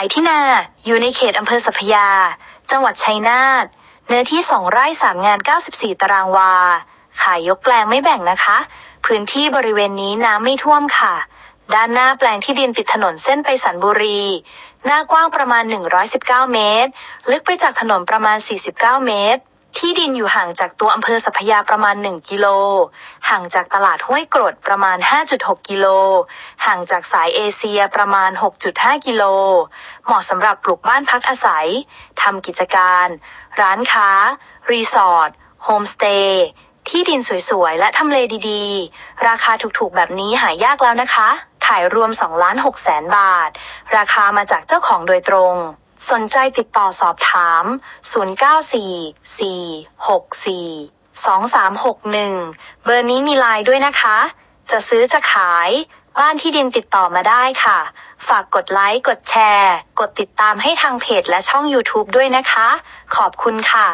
ายที่นาอยู่ในเขตอำเภอสัพยา จังหวัดชัยนาท เนื้อที่2ไร่3งาน 94 ตารางวา ขายยกแปลงไม่แบ่งนะคะ พื้นที่บริเวณนี้น้ำไม่ท่วมค่ะ ด้านหน้าแปลงที่ดินติดถนนเส้นไปสันบุรี หน้ากว้างประมาณ 119 เมตร ลึกไปจากถนนประมาณ 49 เมตร ที่ดินอยู่ห่างจากตัวอำเภอสัพยาประมาณ 1 กิโล ห่างจากตลาดห้วยกรดประมาณ 5.6 กิโล ห่างจากสายเอเชียประมาณ 6.5 กิโล เหมาะสำหรับปลูกบ้านพักอาศัย ทำกิจการ ร้านค้า รีสอร์ท โฮมสเตย์ ที่ดินสวยๆ และทำเลดีๆ ราคาถูกๆ แบบนี้หายากแล้วนะคะถ่ายรวม2ล้าน6แสนบาท ราคามาจากเจ้าของโดยตรง สนใจติดต่อสอบถาม 0944642361 เบอร์นี้มีไลน์ด้วยนะคะ จะซื้อจะขายบ้านที่ดินติดต่อมาได้ค่ะ ฝากกดไลค์ กดแชร์ กดติดตามให้ทางเพจและช่อง YouTube ด้วยนะคะ ขอบคุณค่ะ